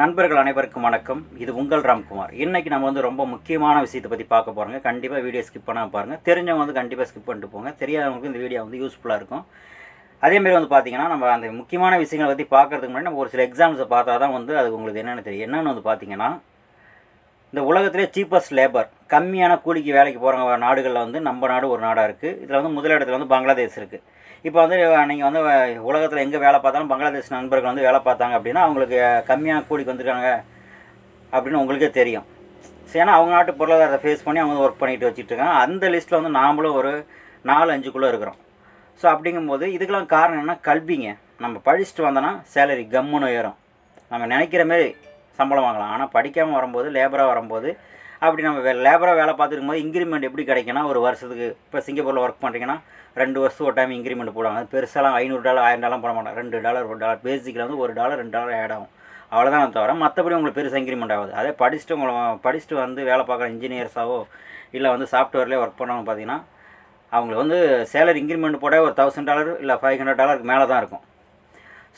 நண்பர்கள் அனைவருக்கும் வணக்கம். இது உங்கள் ராம்குமார். இன்னைக்கு நம்ம வந்து ரொம்ப முக்கியமான விஷயத்தை பற்றி பார்க்க போகிறோங்க கண்டிப்பாக வீடியோ ஸ்கிப் பண்ணால் பாருங்கள் தெரிஞ்சவங்க வந்து கண்டிப்பாக ஸ்கிப் பண்ணிட்டு போங்க. தெரியாதவங்களுக்கு இந்த வீடியோ வந்து யூஸ்ஃபுல்லாக இருக்கும். அதேமாரி வந்து பார்த்திங்கன்னா நம்ம அந்த முக்கியமான விஷயங்களை பற்றி பார்க்கறதுக்கு முன்னாடி நம்ம ஒரு சில எக்ஸாம்ஸை பார்த்தா தான் வந்து அது உங்களுக்கு என்னென்னு தெரியும். என்னென்னு வந்து பார்த்திங்கன்னா இந்த உலகத்திலே சீப்பஸ்ட் லேபர் கம்மியான கூலிக்கு வேலைக்கு போகிற நாடுகளில் வந்து நம்ம நாடு ஒரு நாடாக இருக்குது இதில் வந்து முதலிடத்தில் வந்து பங்களாதேஷ் இருக்குது இப்போ வந்து நீங்கள் வந்து உலகத்தில் எங்கே வேலை பார்த்தாலும் பங்களாதேஷ் நண்பர்கள் வந்து வேலை பார்த்தாங்க அப்படின்னா அவங்களுக்கு கம்மியாக கூலிக்கு வந்திருக்காங்க அப்படின்னு உங்களுக்கே தெரியும். சரி, ஏன்னா அவங்க நாட்டு பொருளாதாரத்தை ஃபேஸ் பண்ணி அவங்க ஒர்க் பண்ணிட்டு வச்சுட்டு இருக்காங்க அந்த லிஸ்ட்டில் வந்து நாமளும் ஒரு நாலு அஞ்சுக்குள்ளே இருக்கிறோம். ஸோ அப்படிங்கும்போது இதுக்கெல்லாம் காரணம் என்ன கல்விங்க. நம்ம படிச்சுட்டு வந்தோன்னா சேலரி கம்முன்னு உயரும். நம்ம நினைக்கிற மாரி சம்பளம் வாங்கலாம். ஆனால் படிக்காமல் வரும்போது லேபராக வரும்போது அப்படி நம்ம வே லேபராக வேலை பார்த்துருக்கும் போது இன்க்ரிமெண்ட் எப்படி கிடைக்குன்னா ஒரு வருஷத்துக்கு இப்போ சிங்கப்பூரில் ஒர்க் பண்ணுறீங்கன்னா ரெண்டு வருஷம் ஒரு டைம் இன்க்ரிமெண்ட் போடுவாங்க. அது பெருசாலாம் ஐநூறு டாலர் ஆயிரம் டாலர் போட மாட்டாங்க. ரெண்டு டாலர் ஒரு டாலர் பேசிக்கில் வந்து ஒரு டாலர் ரெண்டு டாலர் ஆட் ஆகும். அவ்வளோதான் தவிர மற்றபடி உங்களுக்கு பெருசாக இன்க்ரிமெண்ட் ஆகுது. அதே படிச்சுட்டு உங்களை படிச்சுட்டு வந்து வேலை பார்க்குற இன்ஜினியர்ஸாவோ இல்லை வந்து சாஃப்ட்வேர்லேயே ஒர்க் பண்ணவங்க பார்த்தீங்கன்னா அவங்களுக்கு வந்து சேலரி இன்க்ரிமெண்ட் போட ஒரு தௌசண்ட் டாலர் இல்லை ஃபைவ் ஹண்ட்ரட் டாலருக்கு மேலே தான் இருக்கும்.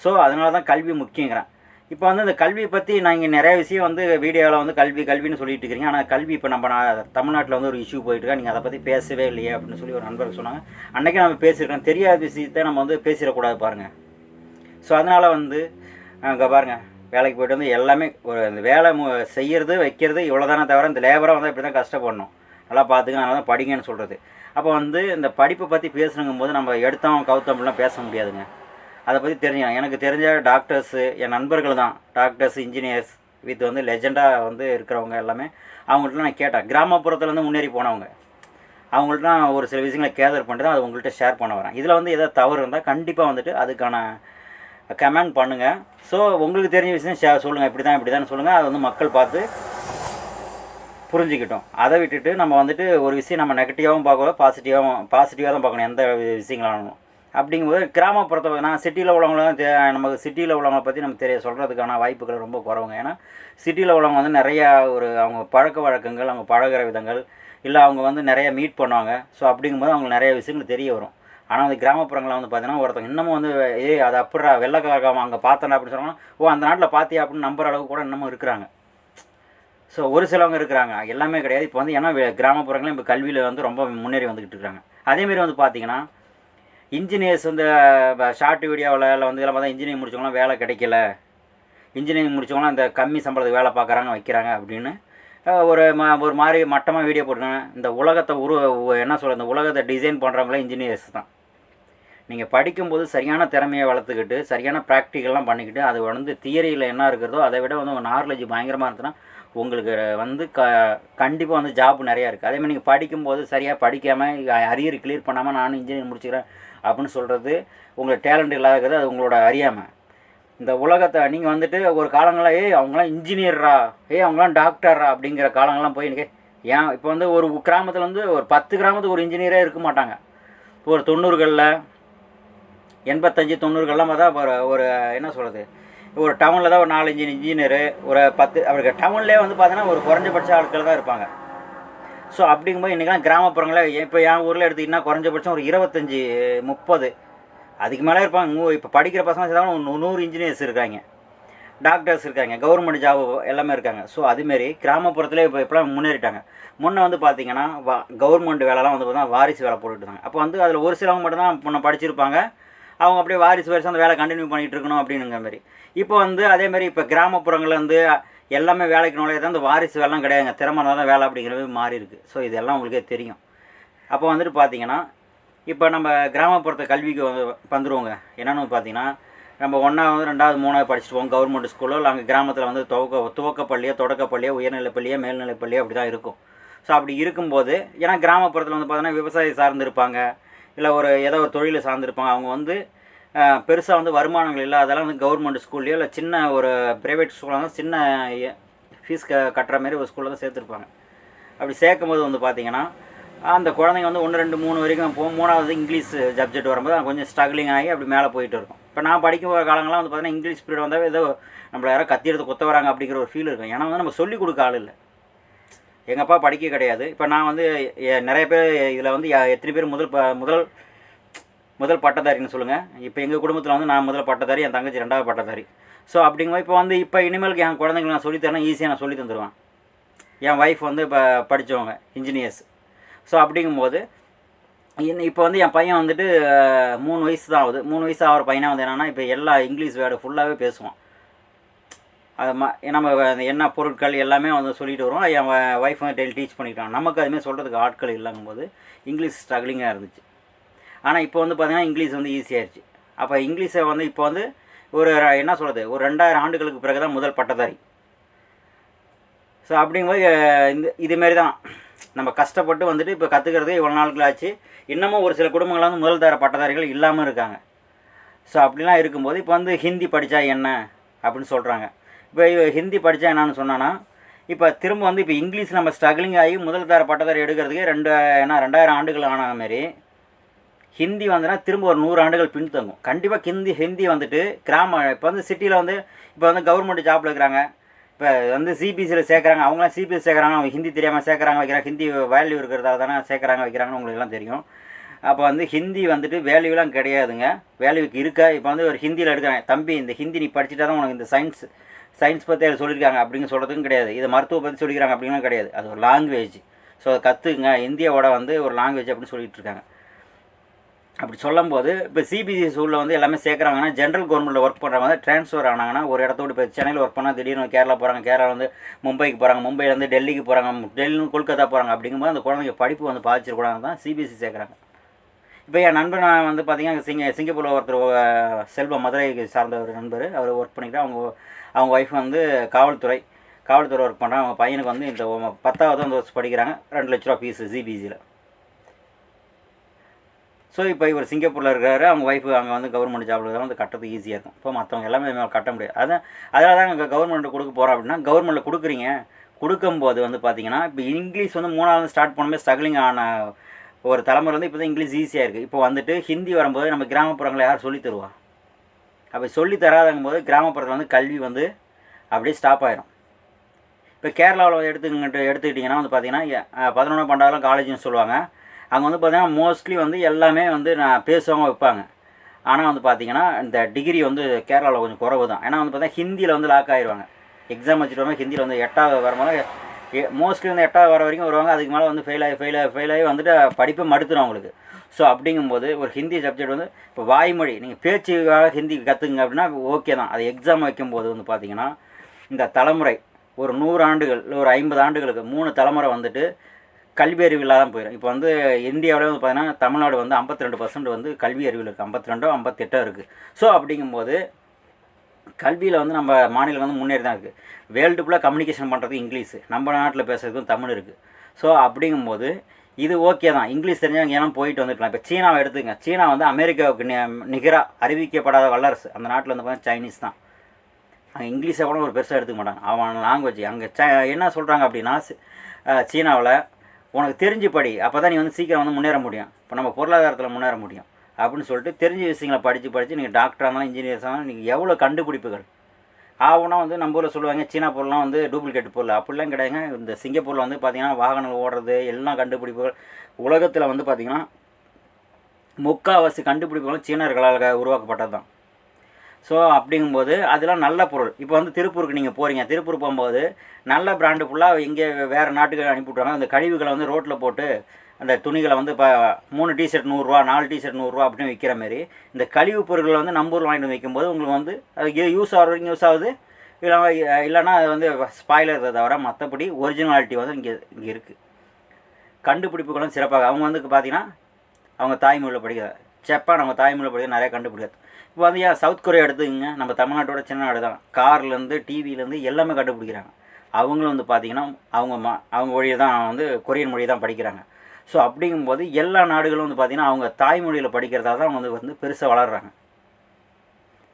ஸோ அதனால தான் கல்வி முக்கியங்கிறேன். இப்போ வந்து இந்த கல்வியை பற்றி நான் இங்கே நிறைய விஷயம் வந்து வீடியோவில் வந்து கல்வி கல்வின்னு சொல்லிட்டு இருக்கிறீங்க. ஆனால் கல்வி இப்போ நம்ம நான் தமிழ்நாட்டில் வந்து ஒரு இஷ்யூ போயிட்டுருக்கா நீங்கள் அதை பற்றி பேசவே இல்லையே அப்படின்னு சொல்லி ஒரு நண்பர் சொன்னாங்க. அன்றைக்கி நம்ம பேசியிருக்கோம். தெரியாத விஷயத்தை நம்ம வந்து பேசிடக்கூடாது பாருங்கள் ஸோ அதனால் வந்து அங்கே பாருங்கள் வேலைக்கு போயிட்டு வந்து எல்லாமே ஒரு இந்த வேலை மு செய்கிறது வைக்கிறது இவ்வளோ தானே தவிர இந்த லேபராக வந்து இப்படி தான் கஷ்டப்படணும். நல்லா பார்த்துக்க அதனால தான் படிங்கன்னு சொல்கிறது அப்போ வந்து இந்த படிப்பை பற்றி பேசணுங்கும் போது நம்ம எடுத்தோம் கவுத்தம்லாம் பேச முடியாதுங்க. அதை பற்றி தெரியும் எனக்கு தெரிஞ்ச டாக்டர்ஸு என் நண்பர்கள் தான். டாக்டர்ஸ் இன்ஜினியர்ஸ் வித் வந்து லெஜெண்டாக வந்து இருக்கிறவங்க எல்லாமே. அவங்கள்ட்ட நான் கேட்டேன். கிராமப்புறத்துலேருந்து முன்னேறி போனவங்க. அவங்கள்ட்ட நான் ஒரு சில விஷயங்களை கேதர் பண்ணிட்டு தான் அது உங்கள்கிட்ட ஷேர் பண்ண வரேன். இதில் வந்து எதாவது தவறு இருந்தால் கண்டிப்பாக வந்துட்டு அதுக்கான கமெண்ட் பண்ணுங்கள் ஸோ உங்களுக்கு தெரிஞ்ச விஷயம் ஷேர் சொல்லுங்கள் இப்படி தான் இப்படி தான் சொல்லுங்கள் அதை வந்து மக்கள் பார்த்து புரிஞ்சுக்கிட்டோம். அதை விட்டுட்டு நம்ம வந்துட்டு ஒரு விஷயம் நம்ம நெகட்டிவாகவும் பார்க்கக்கூடாது பாசிட்டிவாகவும் பாசிட்டிவாக தான் பார்க்கணும். எந்த விஷயங்களானாலும். அப்படிங்கும்போது கிராமப்புறத்தை நான் சிட்டியில் உள்ளவங்களும் தே நமக்கு சிட்டியில் உள்ளவங்களை பற்றி நம்ம தெரிய சொல்கிறதுக்கான வாய்ப்புகள் ரொம்ப குறவுங்க. ஏன்னா சிட்டியில் உள்ளவங்க வந்து நிறையா ஒரு அவங்க பழக்க வழக்கங்கள் அவங்க பழகுற விதங்கள் இல்லை அவங்க வந்து நிறைய மீட் பண்ணுவாங்க. ஸோ அப்படிங்கும்போது அவங்களுக்கு நிறைய விஷயங்கள் தெரிய வரும். ஆனால் அந்த கிராமப்புறங்களில் வந்து பார்த்தீங்கன்னா ஒருத்தங்க இன்னமும் வந்து ஏய் அது அப்படிடா வெள்ளக்காரங்க அங்கே பார்த்தேன் அப்படின்னு சொன்னாங்கன்னா ஓ அந்த நாட்டில் பார்த்தியா அப்படின்னு நம்புற அளவுக்கு கூட இன்னமும் இருக்கிறாங்க. ஸோ ஒரு சிலவங்க இருக்கிறாங்க. எல்லாமே கிடையாது. இப்போ வந்து ஏன்னா கிராமப்புறங்களும் இப்போ கல்வியில் வந்து ரொம்ப முன்னேறி வந்துக்கிட்டு இருக்காங்க. அதேமாரி வந்து பார்த்தீங்கன்னா இன்ஜினியர்ஸ் வந்து ஷார்ட் வீடியோவில் இல்லை வந்து இதெல்லாம் பார்த்தா இன்ஜினியரிங் முடிச்சவங்களாம் வேலை கிடைக்கல. இன்ஜினியரிங் முடிச்சவங்களாம் இந்த கம்மி சம்பளத்துக்கு வேலை பார்க்குறாங்க வைக்கிறாங்க அப்படின்னு. ஒரு மா ஒரு மாதிரி மட்டமாக வீடியோ போட்டுருக்காங்க. இந்த உலகத்தை உரு என்ன சொல்கிறது இந்த உலகத்தை டிசைன் பண்ணுறவங்களே இன்ஜினியர்ஸ் தான். நீங்கள் படிக்கும்போது சரியான திறமையை வளர்த்துக்கிட்டு சரியான ப்ராக்டிக்கல்லாம் பண்ணிக்கிட்டு அது வந்து தியரியில் என்ன இருக்கிறதோ அதை விட வந்து உங்கள் நாலேஜ் பயங்கரமாக இருந்துச்சுன்னா உங்களுக்கு வந்து க கண்டிப்பாக வந்து ஜாப் நிறையா இருக்குது அதேமாதிரி நீங்கள் படிக்கும்போது சரியாக படிக்காமல் அரியர் கிளியர் பண்ணாமல் நானும் இன்ஜினியர் முடிச்சுக்கிறேன் அப்படின்னு சொல்கிறது உங்களுக்கு டேலண்ட் இல்லாதது அது உங்களோட அறியாமை. இந்த உலகத்தை நீங்கள் வந்துட்டு ஒரு காலங்களாக ஏய் அவங்களாம் இன்ஜினியர்ரா ஏய் அவங்களாம் டாக்டர்ரா அப்படிங்கிற காலங்கள்லாம் போய் எனக்கு ஏன் இப்போ வந்து ஒரு கிராமத்தில் வந்து ஒரு பத்து கிராமத்துக்கு ஒரு இன்ஜினியரே இருக்க மாட்டாங்க. ஒரு தொண்ணூறுகளில் எண்பத்தஞ்சு தொண்ணூறுகள்லாம் பார்த்தா ஒரு ஒரு என்ன சொல்கிறது ஒரு டவுனில் தான் ஒரு நாலஞ்சு இன்ஜினியரு ஒரு பத்து அவருக்கு டவுன்லேயே வந்து பார்த்தீங்கன்னா ஒரு குறைஞ்சபட்ச ஆட்கள் தான் இருப்பாங்க. ஸோ அப்படிங்கும்போது இன்றைக்கெலாம் கிராமப்புறங்களில் இப்போ என் ஊரில் எடுத்திங்கன்னா குறைஞ்சபட்சம் ஒரு இருபத்தஞ்சி முப்பது. அதுக்கு மேலே இருப்பாங்க. இப்போ படிக்கிற பசங்க சேர்ந்தாலும் நூறு இன்ஜினியர்ஸ் இருக்காங்க. டாக்டர்ஸ் இருக்காங்க. கவர்மெண்ட் ஜாப் எல்லாமே இருக்காங்க. ஸோ அதுமாரி கிராமப்புறத்தில் இப்போ இப்போலாம் முன்னேறிட்டாங்க? முன்னே வந்து பார்த்தீங்கன்னா வா கவர்மெண்ட் வேலைலாம் வந்து பார்த்தீங்கன்னா வாரிசு வேலை போட்டுட்டு இருந்தாங்க. அப்போ வந்து அதில் ஒரு சிலவங்க மட்டும்தான் முன்ன படிச்சிருப்பாங்க. அவங்க அப்படியே வாரிசு வாரிசு அந்த வேலை கண்டினியூ பண்ணிகிட்டு இருக்கணும் அப்படிங்கிற மாதிரி இப்போ வந்து அதேமாரி இப்போ கிராமப்புறங்களில் வந்து எல்லாமே வேலைக்கு நுழைய தான் இந்த வாரிசு வேலைலாம் கிடையாதுங்க. திறமை தான் வேலை அப்படிங்கிறது மாறி இருக்குது ஸோ இதெல்லாம் உங்களுக்கே தெரியும். அப்போ வந்துட்டு பார்த்தீங்கன்னா இப்போ நம்ம கிராமப்புறத்து கல்விக்கு வந்து வந்துடுவோங்க என்னென்னு பார்த்தீங்கன்னா நம்ம ஒன்றாவது ரெண்டாவது மூணாவது படிச்சுட்டு போவோம். கவர்மெண்ட் ஸ்கூலோ இல்லை அங்கே கிராமத்தில் வந்து துவக்க துவக்கப்பள்ளியோ தொடக்கப்பள்ளியோ உயர்நிலைப்பள்ளியோ மேல்நிலைப்பள்ளியோ அப்படி தான் இருக்கும். ஸோ அப்படி இருக்கும்போது ஏன்னா கிராமப்புறத்தில் வந்து பார்த்தீங்கன்னா விவசாயி சார்ந்து இருப்பாங்க. இல்லை ஒரு ஏதோ ஒரு தொழிலை சார்ந்திருப்பாங்க அவங்க வந்து பெருசாக வந்து வருமானங்கள் இல்லை. அதெல்லாம் வந்து கவர்மெண்ட் ஸ்கூல்லையோ இல்லை சின்ன ஒரு ப்ரைவேட் ஸ்கூலாக இருந்தால் சின்ன ஃபீஸ் க கட்டுற மாதிரி ஒரு ஸ்கூலில் தான் சேர்த்துருப்பாங்க. அப்படி சேர்க்கும் போது வந்து பார்த்தீங்கன்னா அந்த குழந்தைங்க வந்து ஒன்று ரெண்டு மூணு வரைக்கும் போகும் மூணாவது இங்கிலீஷ் சப்ஜெக்ட் வரும்போது கொஞ்சம் ஸ்ட்ரகிளிங் ஆகி அப்படி மேலே போயிட்டு இருக்கும். இப்போ நான் படிக்கும் போகிற காலங்கள்லாம் வந்து பார்த்தீங்கன்னா இங்கிலீஷ் பீரியட் வந்தால் ஏதோ நம்மளை யாரோ கத்தி எடுத்து குத்த வராங்க அப்படிங்கிற ஒரு ஃபீல் இருக்கும். ஏன்னா வந்து நம்ம சொல்லிக் கொடுக்க ஆள் இல்லை. எங்கள் அப்பா படிக்க கிடையாது. இப்போ நான் வந்து நிறைய பேர் இதில் வந்து எத்தனை பேர் முதல் ப முதல் முதல் பட்டதாரின்னு சொல்லுங்கள் இப்போ எங்கள் குடும்பத்தில் வந்து நான் முதல் பட்டதாரி என் தங்கச்சி ரெண்டாவது பட்டதாரி. ஸோ அப்படிங்கும்போது இப்போ வந்து இப்போ இனிமேலுக்கு என் குழந்தைங்களுக்கு நான் சொல்லித்தரேன் ஈஸியாக நான் சொல்லி தந்துடுவேன் என் ஒய்ஃப் வந்து இப்போ படித்தவங்க இன்ஜினியர்ஸ் ஸோ அப்படிங்கும்போது இன்னும் இப்போ வந்து என் பையன் வந்துட்டு மூணு வயசு தான் ஆகுது. மூணு வயசு ஆகிற பையனாக வந்து என்னென்னா இப்போ எல்லா இங்கிலீஷ் வேர்டு ஃபுல்லாகவே பேசுவான். அது ம நம்ம என்ன பொருட்கள் எல்லாமே வந்து சொல்லிட்டு வரோம் என் ஒய்ஃப் வந்து டெய்லி டீச் பண்ணிட்டான் நமக்கு அதுமாதிரி சொல்கிறதுக்கு ஆட்கள் இல்லைங்கும்போது இங்கிலீஷ் ஸ்ட்ரகிளிங்காக இருந்துச்சு. ஆனால் இப்போ வந்து பார்த்திங்கன்னா இங்கிலீஷ் வந்து ஈஸியாகிடுச்சு அப்போ இங்கிலீஷை வந்து இப்போ வந்து ஒரு என்ன சொல்கிறது ஒரு ரெண்டாயிரம் ஆண்டுகளுக்கு பிறகு தான் முதல் பட்டதாரி. ஸோ அப்படிங்கும்போது இந்த இதுமாரி தான் நம்ம கஷ்டப்பட்டு வந்துட்டு இப்போ கற்றுக்கிறது இவ்வளோ நாட்கள் ஆச்சு. இன்னமும் ஒரு சில குடும்பங்கள் வந்து முதல் தர பட்டதாரிகள் இல்லாமல் இருக்காங்க. ஸோ அப்படிலாம் இருக்கும்போது இப்போ வந்து ஹிந்தி படித்தா என்ன? அப்படின்னு சொல்கிறாங்க இப்போ ஹிந்தி படித்தா என்னன்னு சொன்னான்னா இப்போ திரும்ப வந்து இப்போ இங்கிலீஷ் நம்ம ஸ்ட்ரகிளிங் ஆகி முதல் தர பட்டதாரி எடுக்கிறதுக்கு ரெண்டு என்ன ரெண்டாயிரம் ஆண்டுகள் ஆன மாரி ஹிந்தி வந்துன்னா திரும்ப ஒரு நூறு ஆண்டுகள் பின்தங்கும். கண்டிப்பாக ஹிந்தி ஹிந்தி வந்துட்டு கிராம இப்போ வந்து சிட்டியில் வந்து இப்போ வந்து கவர்மெண்ட் ஜாப்பில் இருக்கிறாங்க. இப்போ வந்து சிபிஎஸ்சியில் சேர்க்குறாங்க. அவங்களாம் சிபிஎஸ் சேர்க்குறாங்க. அவங்க ஹிந்தி தெரியாமல் சேர்க்குறாங்க வைக்கிறாங்க. ஹிந்தி வேல்யூ இருக்கிறதால தானே சேர்க்குறாங்க வைக்கிறாங்கன்னு உங்களுக்கு எல்லாம் தெரியும். அப்போ வந்து ஹிந்தி வந்துட்டு வேல்யூலாம் கிடையாதுங்க. வேல்யூக்கு இருக்கா? இப்போ வந்து ஒரு ஹிந்தியில் எடுக்கிறாங்க. தம்பி இந்த ஹிந்தி நீ படிச்சுட்டா தான் உனக்கு இந்த சயின்ஸ் சயின்ஸ் பற்றி அதை சொல்லியிருக்காங்க அப்படின்னு சொல்கிறதுக்கும் கிடையாது. இது மருத்துவ பற்றி சொல்லிக்கிறாங்க அப்படின்னும் கிடையாது. அது ஒரு லாங்குவேஜ் ஸோ அதை கற்றுக்குங்க இந்தியாவோட வந்து ஒரு லாங்குவேஜ் அப்படின்னு சொல்லிகிட்டு இருக்காங்க. அப்படி சொல்லும்போது இப்போ சிபிசி ஸ்கூலில் வந்து எல்லாமே சேர்க்குறாங்கன்னா ஜென்ரல் கவர்மெண்ட்டில் ஒர்க் பண்ணுறவங்க வந்து ட்ரான்ஸ்ஃபர் ஆனாங்கன்னா ஒரு இடத்தோடு இப்போ சென்னையில் ஒர்க் பண்ணால் திடீர்னு கேரளா போகிறாங்க கேரளா வந்து மும்பைக்கு போகிறாங்க மும்பையிலேருந்து டெல்லிக்கு போகிறாங்க டெல்லின்னு கொல்கத்தா போகிறாங்க அப்படிங்கும்போது அந்த குழந்தைங்க படிப்பு வந்து பாதிச்சிருக்கூடாது தான் சிபிசி சேர்க்குறாங்க. இப்போ என் நண்பர் நான் வந்து பார்த்தீங்கன்னா சிங்க சிங்கப்பூரில் ஒருத்தர் செல்வம் மதுரை சார்ந்த ஒரு நண்பர். அவர் ஒர்க் பண்ணிக்கிட்டு அவங்க அவங்க ஒய்ஃப் வந்து காவல்துறை காவல்துறை ஒர்க் பண்ணுறாங்க அவங்க பையனுக்கு வந்து இந்த பத்தாவது வந்து வருஷம் படிக்கிறாங்க. ரெண்டு லட்ச ரூபா ஃபீஸு சிபிசியில் ஸோ இப்போ இவர் சிங்கப்பூரில் இருக்காரு அவங்க ஒய்ஃபு அங்கே வந்து கவர்மெண்ட் ஜாபில் வந்து கட்டுறது ஈஸியாக இருக்கும். இப்போ மற்றவங்க எல்லாமே இவங்க கட்ட முடியாது. அதான் அதனால தான் அங்கே கவர்மெண்ட் கொடுக்க போகிறோம் அப்படின்னா கவர்மெண்ட்டில் கொடுக்குறீங்க. கொடுக்கும்போது வந்து பார்த்தீங்கன்னா இப்போ இங்கிலீஷ் வந்து மூணாவது ஸ்டார்ட் பண்ணுமே ஸ்ட்ரகிளிங் ஆன ஒரு தலைமுறை வந்து இப்போ தான் இங்கிலீஷ் ஈஸியாக இருக்குது இப்போ வந்துட்டு ஹிந்தி வரும்போது நம்ம கிராமப்புறங்களில் யார் சொல்லி தருவா? அப்போ சொல்லி தராதங்கும் போது கிராமப்புறத்தில் வந்து கல்வி வந்து அப்படியே ஸ்டாப் ஆயிரும். இப்போ கேரளாவில் எடுத்துக்கிட்டு எடுத்துக்கிட்டிங்கன்னா வந்து பார்த்தீங்கன்னா பதினொன்று பன்னெண்டாவது காலேஜ்னு சொல்லுவாங்க. அங்கே வந்து பார்த்திங்கன்னா மோஸ்ட்லி வந்து எல்லாமே வந்து நான் பேசுவாங்க வைப்பாங்க. ஆனால் வந்து பார்த்தீங்கன்னா இந்த டிகிரி வந்து கேரளாவில் கொஞ்சம் குறவு தான் ஏன்னா வந்து பார்த்தீங்கன்னா ஹிந்தியில் வந்து லாக் ஆயிடுவாங்க எக்ஸாம் வச்சுட்டு ஹிந்தியில் வந்து எட்டாவது வரும்போது மோஸ்ட்லி வந்து எட்டாவது வர வரைக்கும் வருவாங்க. அதுக்கு மேலே வந்து ஃபெயில் ஆகி ஃபெயில் ஆகி ஃபெயில் ஆகி வந்துட்டு படிப்பை மடுத்துடும் அவங்களுக்கு. ஸோ அப்படிங்கும்போது ஒரு ஹிந்தி சப்ஜெக்ட் வந்து இப்போ வாய்மொழி நீங்கள் பேச்சுக்காக ஹிந்தி கற்றுக்குங்க அப்படின்னா ஓகே தான். அது எக்ஸாம் வைக்கும்போது வந்து பார்த்திங்கன்னா இந்த தலைமுறை ஒரு நூறு ஆண்டுகள் இல்லை ஒரு ஐம்பது ஆண்டுகளுக்கு மூணு தலைமுறை வந்துட்டு கல்வி அறிவு தான் போயிடும் இப்போ வந்து இந்தியாவிலே வந்து பார்த்தீங்கன்னா தமிழ்நாடு வந்து 52% ரெண்டு பர்சன்ட் வந்து கல்வி அறிவில் இருக்குது ஐம்பத்தி ரெண்டோ ஐம்பத்தெட்டோ இருக்குது ஸோ அப்படிங்கும்போது கல்வியில் வந்து நம்ம மாநிலம் வந்து முன்னேறி தான் இருக்குது வேர்ல்டு ஃபுல்லாக கம்யூனிகேஷன் பண்ணுறது இங்கிலீஷு. நம்ம நாட்டில் பேசுறதுக்கும் தமிழ் இருக்குது ஸோ அப்படிங்கும்போது இது ஓகே தான். இங்கிலீஷ் தெரிஞ்சவங்க ஏன்னா போயிட்டு வந்துருக்கலாம். இப்போ சீனாவை எடுத்துங்க சீனா வந்து அமெரிக்காவுக்கு நிகராக அறிவிக்கப்படாத வல்லரசு. அந்த நாட்டில் வந்து பார்த்தீங்கன்னா சைனீஸ் தான். அங்கே இங்கிலீஷை கூட ஒரு பெருசாக எடுத்துக்க மாட்டாங்க. அவன் லாங்குவேஜ் அங்கே ச என்ன சொல்கிறாங்க அப்படின்னா சீனாவில் உனக்கு தெரிஞ்சு படி அப்போ தான் நீ வந்து சீக்கிரம் வந்து முன்னேற முடியும். இப்போ நம்ம பொருளாதாரத்தில் முன்னேற முடியும். அப்படின்னு சொல்லிட்டு தெரிஞ்ச விஷயங்களை படித்து படித்து நீங்கள் டாக்டராக இருந்தாலும் இன்ஜினியர்ஸ் ஆனாலும் நீங்கள் எவ்வளோ கண்டுபிடிப்புகள்? ஆகுனா வந்து நம்ம ஊரில் சொல்லுவாங்க சீனா பொருள்லாம் வந்து டூப்ளிகேட் பொருள். அப்படிலாம் கிடையாதுங்க. இந்த சிங்கப்பூரில் வந்து பார்த்தீங்கன்னா வாகனங்கள் ஓடுறது எல்லாம் கண்டுபிடிப்புகள். உலகத்தில் வந்து பார்த்திங்கன்னா முக்காவாசி கண்டுபிடிப்புகளும் சீனர்களால் உருவாக்கப்பட்டது தான் ஸோ அப்படிங்கும்போது அதெல்லாம் நல்ல பொருள். இப்போ வந்து திருப்பூருக்கு நீங்கள் போகிறீங்க திருப்பூர் போகும்போது நல்ல பிராண்டு ஃபுல்லாக இங்கே வேறு நாட்டுக்கு அனுப்பிவிட்றாங்க அந்த கழிவுகளை வந்து ரோட்டில் போட்டு அந்த துணிகளை வந்து இப்போ மூணு டிஷர்ட் நூறுரூவா நாலு டிஷர்ட் நூறுரூவா அப்படின்னு விற்கிற மாதிரி இந்த கழிவு பொருட்களை வந்து நம்பூர் வாங்கிட்டு வந்து வைக்கும்போது உங்களுக்கு வந்து அது யூஸ் ஆகிற வரைக்கும் யூஸ் ஆகுது. இல்லை இல்லைன்னா அது வந்து ஸ்பாயிலர் தவிர மற்றபடி ஒரிஜினாலிட்டி வந்து இங்கே இங்கே இருக்குது கண்டுபிடிப்புகளும் சிறப்பாக. அவங்க வந்து பார்த்திங்கன்னா அவங்க தாய்மொழியில் படிக்கிறாங்க. ஜப்பான் நம்ம தாய்மொழி படிக்க நிறையா கண்டுபிடிக்காது. இப்போ வந்து ஏன் சவுத் கொரியா எடுத்துக்கங்க நம்ம தமிழ்நாட்டோட சின்ன நாடு தான். கார்லேருந்து டிவிலேருந்து எல்லாமே கண்டுபிடிக்கிறாங்க. அவங்களும் வந்து பார்த்திங்கன்னா அவங்க மா அவங்க மொழியை தான் வந்து கொரியன் மொழியை தான் படிக்கிறாங்க. ஸோ அப்படிங்கும்போது எல்லா நாடுகளும் வந்து பார்த்திங்கன்னா அவங்க தாய்மொழியில் படிக்கிறதா தான் வந்து வந்து பெருசாக வளர்கிறாங்க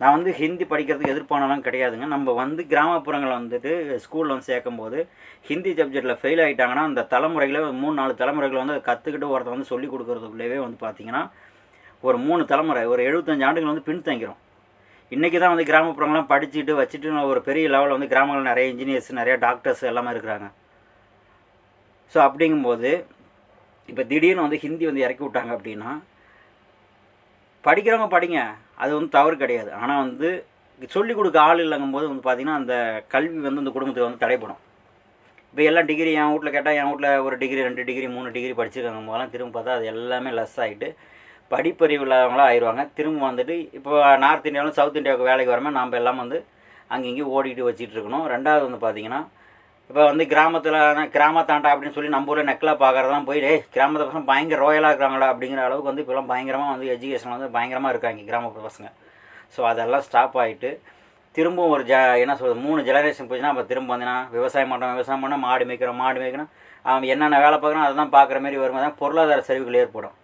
நான் வந்து ஹிந்தி படிக்கிறதுக்கு எதிர்ப்பானலாம் கிடையாதுங்க. நம்ம வந்து கிராமப்புறங்களில் வந்துட்டு ஸ்கூலில் வந்து சேர்க்கும்போது ஹிந்தி சப்ஜெக்டில் ஃபெயில் ஆகிட்டாங்கன்னா அந்த தலைமுறைகளை மூணு நாலு தலைமுறைகளை வந்து கற்றுக்கிட்டு ஒருத்தர் வந்து சொல்லி கொடுக்குறதுக்குள்ளேயே வந்து பார்த்திங்கன்னா ஒரு மூணு தலைமுறை ஒரு எழுபத்தஞ்சு ஆண்டுகள் வந்து பின்தங்கிறோம் இன்றைக்கி தான் வந்து கிராமப்புறங்கள்லாம் படிச்சுட்டு வச்சுட்டு ஒரு பெரிய லெவலில் வந்து கிராமங்களில் நிறைய இன்ஜினியர்ஸ் நிறைய டாக்டர்ஸ் எல்லாமே இருக்கிறாங்க. ஸோ அப்படிங்கும்போது இப்போ திடீர்னு வந்து ஹிந்தி வந்து இறக்கி விட்டாங்க அப்படின்னா படிக்கிறவங்க படிங்க. அது வந்து தவறு கிடையாது. ஆனால் வந்து சொல்லிக் கொடுக்க ஆள் இல்லைங்கும் போது வந்து பார்த்திங்கன்னா அந்த கல்வி வந்து இந்த குடும்பத்துக்கு வந்து தடைப்படும் இப்போ எல்லாம் டிகிரி என் வீட்டில் கேட்டால் என் வீட்டில் ஒரு டிகிரி ரெண்டு டிகிரி மூணு டிகிரி படிச்சிருக்காங்க. போதெல்லாம் திரும்ப பார்த்தா அது எல்லாமே லெஸ் ஆகிட்டு படிப்பறிவு இல்லாதவங்களா ஆயிடுவாங்க திரும்ப வந்துட்டு இப்போ நார்த் இந்தியாவிலும் சவுத் இந்தியாவுக்கு வேலைக்கு வரமே நாம் எல்லாம் வந்து அங்கங்கேயும் ஓடிட்டு வச்சுட்டு இருக்கணும். ரெண்டாவது வந்து பார்த்திங்கன்னா இப்போ வந்து கிராமத்தில் கிராமத்தாண்டா அப்படின்னு சொல்லி நம்ம ஊரில் நெக்கில் பார்க்குறதெல்லாம் போய் டே கிராமத்து பசங்க பயங்கர ரோயலாக இருக்கிறாங்களா அப்படிங்கிற அளவுக்கு வந்து இப்போலாம் பயங்கரமாக வந்து எஜுகேஷன் வந்து பயங்கரமாக இருக்காங்க கிராமப்புற பசங்க. ஸோ அதெல்லாம் ஸ்டாப் ஆகிட்டு திரும்பவும் ஒரு ஜ என்ன சொல்கிறது மூணு ஜெனரேஷன் போச்சுன்னா அப்போ திரும்ப வந்தீங்கன்னா விவசாயம் பண்ணுறோம் விவசாயம் பண்ணால் மாடு மேய்க்கிறோம் மாடு மேய்க்கணும். அவன் என்னென்ன வேலை பார்க்குறோம் அதை தான் பார்க்குற மாதிரி வரும்போது தான் பொருளாதார சரிவுகள் ஏற்படும்.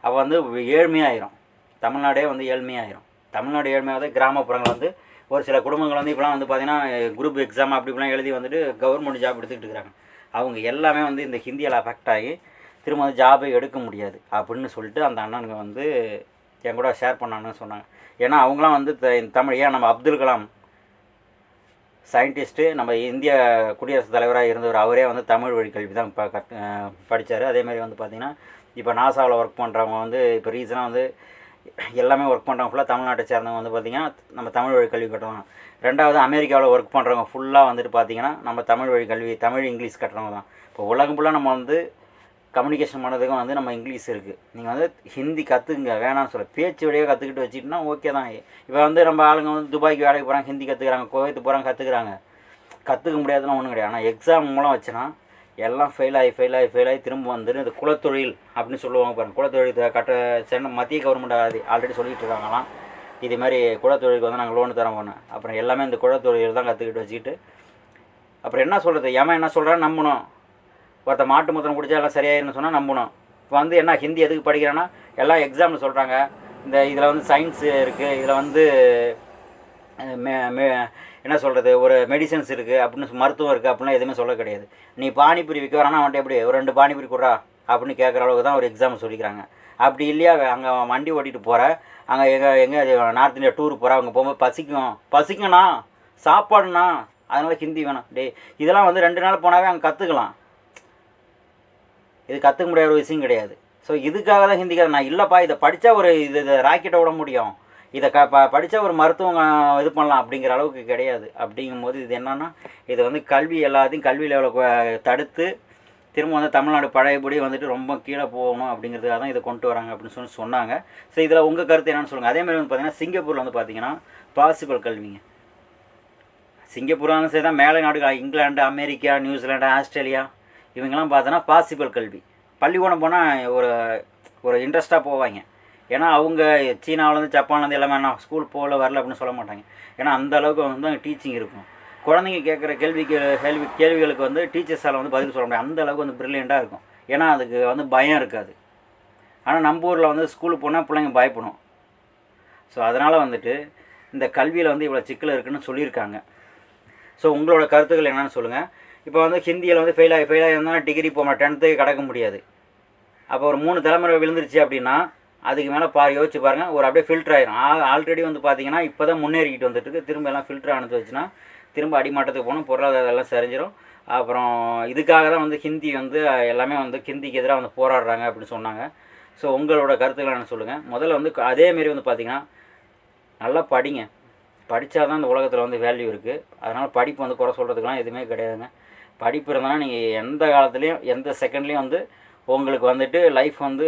அப்போ வந்து ஏழ்மையாயிரும். தமிழ்நாடே வந்து ஏழ்மையாயிரும். தமிழ்நாடு ஏழ்மையாவது கிராமப்புறங்கள் வந்து ஒரு சில குடும்பங்கள் வந்து இப்போலாம் வந்து பார்த்தீங்கன்னா குரூப் எக்ஸாம் அப்படி இப்படிலாம் எழுதி வந்துட்டு கவர்மெண்ட் ஜாப் எடுத்துக்கிட்டு இருக்கிறாங்க. அவங்க எல்லாமே வந்து இந்த ஹிந்தியால் அஃபெக்ட் ஆகி திரும்ப வந்து ஜாபை எடுக்க முடியாது அப்படின்னு சொல்லிட்டு அந்த அண்ணனுங்க வந்து என் கூட ஷேர் பண்ணான்னு சொன்னாங்க. ஏன்னா அவங்களாம் வந்து த- தமிழ் ஏன் நம்ம அப்துல் கலாம் சயின்டிஸ்ட்டு நம்ம இந்திய குடியரசுத் தலைவராக இருந்தவர் அவரே வந்து தமிழ் வழி கல்வி தான் இப்போ கட் படித்தார் அதேமாதிரி வந்து பார்த்திங்கன்னா இப்போ நாசாவில் ஒர்க் பண்ணுறவங்க வந்து இப்போ ரீசனாக வந்து எல்லாமே ஒர்க் பண்ணுறவங்க ஃபுல்லாக தமிழ்நாட்டை சேர்ந்தவங்க வந்து பார்த்திங்கன்னா நம்ம தமிழ் வழி கல்வி கட்டுறவங்க ரெண்டாவது அமெரிக்காவில் ஒர்க் பண்ணுறவங்க ஃபுல்லாக வந்துட்டு பார்த்திங்கன்னா நம்ம தமிழ் வழி கல்வி தமிழ் இங்கிலீஷ் கட்டுறவங்க தான். இப்போ உலகம் ஃபுல்லாக நம்ம வந்து கம்யூனிகேஷன் பண்ணுறதுக்கும் வந்து நம்ம இங்கிலீஷ் இருக்குது நீங்கள் வந்து ஹிந்தி கற்றுக்குங்க வேணாம்னு சொல்ல பேச்சு வழியாக கற்றுக்கிட்டு வச்சுக்கிட்டோம்னா ஓகே தான். இப்போ வந்து நம்ம ஆளுங்க வந்து துபாய்க்கு வேலைக்கு போகிறாங்க ஹிந்தி கற்றுக்குறாங்க கோவைத்து போகிறாங்க கற்றுக்குறாங்க கற்றுக்க முடியாதுலாம் ஒன்றும் கிடையாது. ஆனால் எக்ஸாம் மூலம் வச்சுனா எல்லாம் ஃபெயில் ஆகி ஃபெயில் ஆகி ஃபெயில் ஆகி திரும்ப வந்துட்டு இந்த குலத்தொழில் அப்படின்னு சொல்லுவாங்க பாருங்கள் குலத்தொழில் கட்ட சென்னை மத்திய கவர்மெண்ட் அது ஆல்ரெடி சொல்லிட்டு இருக்காங்களாம். இது மாதிரி குலத்தொழிலுக்கு வந்து நாங்கள் லோன் தரோம் போனோம் அப்புறம் எல்லாமே இந்த குலத்தொழில் தான் கற்றுக்கிட்டு வச்சுக்கிட்டு. அப்புறம் என்ன சொல்கிறது ஏமா என்ன சொல்கிறான்னு நம்பணும். ஒருத்த மாட்டு மொத்தம் குடிச்சா எல்லாம் சரியாயிருன்னு சொன்னால் நம்பணும். இப்போ வந்து என்ன ஹிந்தி எதுக்கு படிக்கிறேன்னா எல்லாம் எக்ஸாமில் சொல்கிறாங்க இந்த இதில் வந்து சயின்ஸு இருக்குது இதில் வந்து என்ன சொல்கிறது ஒரு மெடிசன்ஸ் இருக்குது அப்படின்னு மருத்துவம் இருக்குது அப்படிலாம் எதுவுமே சொல்ல கிடையாது. நீ பானிபூரி விற்க வரானா அவன்கிட்ட எப்படி ஒரு ரெண்டு பானிபூரி கொடுறா அப்படின்னு கேட்குற அளவுக்கு தான் ஒரு எக்ஸாம் சொல்லிக்கிறாங்க. அப்படி இல்லையா அங்கே வண்டி ஓட்டிகிட்டு போகிற அங்கே எங்கே எங்கே நார்த் இந்தியா டூர் போகிற அவங்க போகும்போது பசிக்கும். பசிக்கணா சாப்பாடுண்ணா அதனால் ஹிந்தி வேணும். டேய் இதெல்லாம் வந்து ரெண்டு நாள் போனாவே அங்கே கற்றுக்கலாம் இது கற்றுக்க முடியாத ஒரு விஷயம் கிடையாது. ஸோ இதுக்காக தான் ஹிந்தி நான் இல்லைப்பா இதை படித்தா ஒரு இது இதை ராக்கெட்டை விட முடியும். இதை க ப படித்தா ஒரு மருத்துவம் இது பண்ணலாம் அப்படிங்கிற அளவுக்கு கிடையாது. அப்படிங்கும்போது இது என்னென்னா இதை வந்து கல்வி எல்லாத்தையும் கல்வி லெவலில் தடுத்து திரும்ப வந்து தமிழ்நாடு பழையபடி வந்துட்டு ரொம்ப கீழே போகணும் அப்படிங்கிறதுக்காக தான் இதை கொண்டு வராங்க அப்படின்னு சொல்லி சொன்னாங்க. ஸோ இதில் உங்கள் கருத்து என்னென்னு சொல்லுங்கள் அதே மாதிரி வந்து பார்த்தீங்கன்னா சிங்கப்பூரில் வந்து பார்த்தீங்கன்னா பாசிபிள் கல்விங்க. சிங்கப்பூராலும் சரி தான் மேலை நாடுகள் இங்கிலாந்து அமெரிக்கா நியூசிலாந்து ஆஸ்திரேலியா இவங்கெல்லாம் பார்த்தோன்னா பாசிபிள் கல்வி. பள்ளிக்கூடம் போனால் ஒரு ஒரு இன்ட்ரெஸ்ட்டாக போவாங்க. ஏன்னா அவங்க சீனாவிலேருந்து ஜப்பான்லேருந்து எல்லாமே நான் ஸ்கூல் போகல வரல அப்படின்னு சொல்ல மாட்டாங்க. ஏன்னா அந்த அளவுக்கு வந்து அங்கே டீச்சிங் இருக்கும். குழந்தைங்க கேட்குற கேள்விக்கு கேள்வி கேள்விகளுக்கு வந்து டீச்சர்ஸால் வந்து பதில் சொல்ல முடியாது. அந்த அளவுக்கு வந்து ப்ரில்லியண்ட்டாக இருக்கும். ஏன்னா அதுக்கு வந்து பயம் இருக்காது. ஆனால் நம்ம ஊரில் வந்து ஸ்கூலுக்கு போனால் பிள்ளைங்க பயப்படும். ஸோ அதனால் வந்துட்டு இந்த கல்வியில் வந்து இவ்வளோ சிக்கல் இருக்குன்னு சொல்லியிருக்காங்க. ஸோ உங்களோட கருத்துக்கள் என்னென்னு சொல்லுங்கள் இப்போ வந்து ஹிந்தியில் வந்து ஃபெயில் ஆகி ஃபெயில் ஆகி டிகிரி போக டென்த்துக்கு கிடக்க முடியாது. அப்போ ஒரு மூணு தலைமுறை விழுந்துருச்சு அப்படின்னா அதுக்கு மேலே பாரு யோசிச்சு பாருங்கள் ஒரு அப்படியே ஃபில்டர் ஆயிரும். ஆல்ரெடி வந்து பார்த்தீங்கன்னா இப்போ தான் முன்னேறிக்கிட்டு வந்துட்டுருக்கு. திரும்ப எல்லாம் ஃபில்டர் ஆனது வச்சுன்னா திரும்ப அடிமட்டத்துக்கு போகணும். பொருளாதாரம் எல்லாம் சரிஞ்சிரும். அப்புறம் இதுக்காக தான் வந்து ஹிந்தி வந்து எல்லாமே வந்து ஹிந்திக்கு எதிராக வந்து போராடுறாங்க அப்படின்னு சொன்னாங்க. ஸோ உங்களோட கருத்துக்களை நான் சொல்லுங்கள் முதல்ல வந்து அதேமாரி வந்து பார்த்தீங்கன்னா நல்லா படிங்க. படித்தா தான் இந்த உலகத்தில் வந்து வேல்யூ இருக்குது அதனால் படிப்பு வந்து குறை சொல்கிறதுக்கெலாம் எதுவுமே கிடையாதுங்க. படிப்பு இருந்தால் நீங்கள் எந்த காலத்துலேயும் எந்த செகண்ட்லேயும் வந்து உங்களுக்கு வந்துட்டு லைஃப் வந்து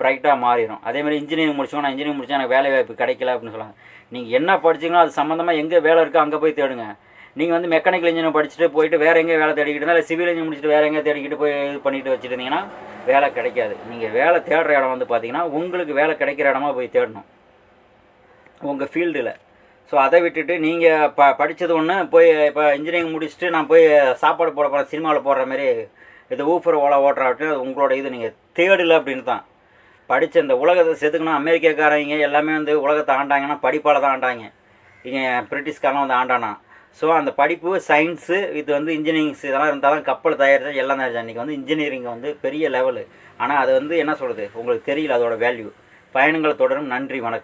பிரைட்டாக மாறிடும். அதே மாதிரி இன்ஜினியரிங் முடிச்சோம் நான் இன்ஜினியரிங் முடிச்சா எனக்கு வேலை வாய்ப்பு கிடைக்கல அப்படின்னு சொல்லுவாங்க. நீங்கள் என்ன படிச்சிங்களோ அது சம்மந்தமாக எங்கே வேலை இருக்கோ அங்கே போய் தேடுங்க. நீங்கள் வந்து மெக்கானிக்கல் இன்ஜினியர் படிச்சுட்டு போயிட்டு வேறு எங்கே வேலை தேடிக்கிட்டு இருந்தால் இல்லை சிவில் இன்ஜினியர் முடிச்சுட்டு வேறு எங்கே தேடிக்கிட்டு போய் இது பண்ணிட்டு வச்சுட்டு வேலை கிடைக்காது. நீங்கள் வேலை தேடுற இடம் வந்து பார்த்தீங்கன்னா உங்களுக்கு வேலை கிடைக்கிற இடமா போய் தேடணும். உங்கள் ஃபீல்டில் ஸோ அதை விட்டுட்டு நீங்கள் ப படித்தது ஒன்று போய் இப்போ இன்ஜினியரிங் முடிச்சுட்டு நான் போய் சாப்பாடு போட போகிறேன் சினிமாவில் போடுற மாதிரி இது ஊஃபர் ஓலா ஓட்டுறாட்டு அது உங்களோட இது நீங்கள் தேடல அப்படின்னு தான். படித்த இந்த உலகத்தை செதுக்கணும் அமெரிக்காக்காரங்க எல்லாமே வந்து உலகத்தை ஆண்டாங்கன்னா படிப்பால் தான் ஆண்டாங்க. இங்கே பிரிட்டிஷ்காரன் வந்து ஆண்டானா. ஸோ அந்த படிப்பு சயின்ஸு இது வந்து இன்ஜினியரிங்ஸ் இதெல்லாம் இருந்தால் தான் கப்பல் தயாரித்தா எல்லாம் தயாரிச்சா. இன்றைக்கி வந்து இன்ஜினியரிங் வந்து பெரிய லெவலு ஆனால் அது வந்து என்ன சொல்கிறது உங்களுக்கு தெரியல அதோட வேல்யூ பயணங்களை தொடரும். நன்றி வணக்கம்.